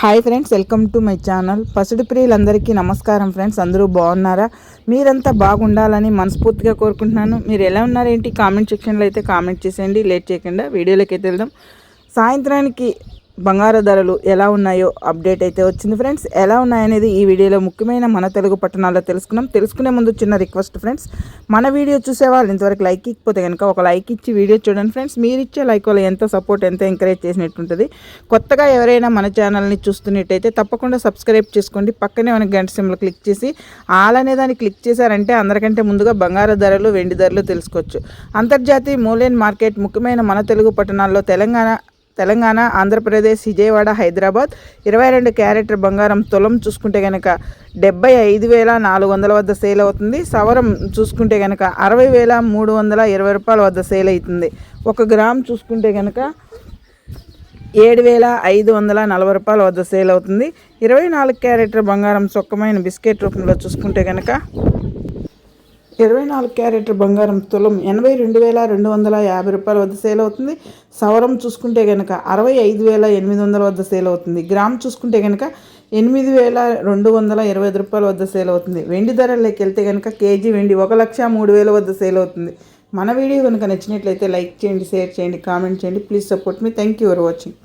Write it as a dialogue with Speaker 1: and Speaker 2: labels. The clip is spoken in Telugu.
Speaker 1: Hi friends welcome to my channel పసుడు ప్రియులందరికీ నమస్కారం ఫ్రెండ్స్ అందరూ బాగున్నారా? మీరంతా బాగుండాలని మనస్ఫూర్తిగా కోరుకుంటున్నాను. మీరు ఎలా ఉన్నారేంటి? కామెంట్ సెక్షన్లో అయితే కామెంట్ చేసేయండి. లేట్ చేయకుండా వీడియోలోకి అయితే వెళ్దాం. సాయంత్రానికి బంగారు ధరలు ఎలా ఉన్నాయో అప్డేట్ అయితే వచ్చింది ఫ్రెండ్స్. ఎలా ఉన్నాయనేది ఈ వీడియోలో ముఖ్యమైన మన తెలుగు పట్టణాల్లో తెలుసుకున్నాం. తెలుసుకునే ముందు చిన్న రిక్వెస్ట్ ఫ్రెండ్స్. మన వీడియో చూసే వాళ్ళు ఇంతవరకు లైక్ ఇకపోతే కనుక ఒక లైక్ ఇచ్చి వీడియో చూడండి ఫ్రెండ్స్. మీరు ఇచ్చే లైక్ వల్ల ఎంతో సపోర్ట్ ఎంత ఎంకరేజ్ చేసినట్టుంటుంది. కొత్తగా ఎవరైనా మన ఛానల్ని చూస్తున్నట్టయితే తప్పకుండా సబ్స్క్రైబ్ చేసుకోండి. పక్కనే మన గంట సిమ్లో క్లిక్ చేసి ఆల్ అనే దాన్ని క్లిక్ చేశారంటే అందరికంటే ముందుగా బంగారు ధరలు వెండి ధరలు తెలుసుకోవచ్చు. అంతర్జాతీయ మూలైన్ మార్కెట్ ముఖ్యమైన మన తెలుగు పట్టణాల్లో తెలంగాణ తెలంగాణ ఆంధ్రప్రదేశ్ విజయవాడ హైదరాబాద్. ఇరవై రెండు క్యారెట్ బంగారం తులం చూసుకుంటే కనుక డెబ్బై ఐదు వేల నాలుగు వందల వద్ద సేల్ అవుతుంది. సవరం చూసుకుంటే కనుక అరవై వేల మూడు వందల ఇరవై రూపాయల వద్ద సేల్ అవుతుంది. ఒక గ్రామ్ చూసుకుంటే కనుక ఏడు వేల ఐదు వందల నలభై రూపాయల వద్ద సేల్ అవుతుంది. ఇరవై నాలుగు క్యారెట్ బంగారం సొక్కమైన బిస్కెట్ రూపంలో చూసుకుంటే కనుక ఇరవై నాలుగు క్యారెట్ బంగారం తులం ఎనభై రెండు వేల రెండు వందల యాభై రూపాయల వద్ద సేల్ అవుతుంది. సవరం చూసుకుంటే కనుక అరవై ఐదు వేల ఎనిమిది వందల వద్ద సేల్ అవుతుంది. గ్రామ్ చూసుకుంటే కనుక ఎనిమిది వేల రెండు వందల ఇరవై ఐదు రూపాయల వద్ద సేల్ అవుతుంది. వెండి ధరలోకి వెళ్తే కనుక కేజీ వెండి ఒక లక్ష మూడు వేల వద్ద సేల్ అవుతుంది. మన వీడియో కనుక నచ్చినట్లయితే లైక్ చేయండి షేర్ చేయండి కామెంట్ చేయండి. ప్లీజ్ సపోర్ట్ మీ థ్యాంక్ యూ ఫర్ వాచింగ్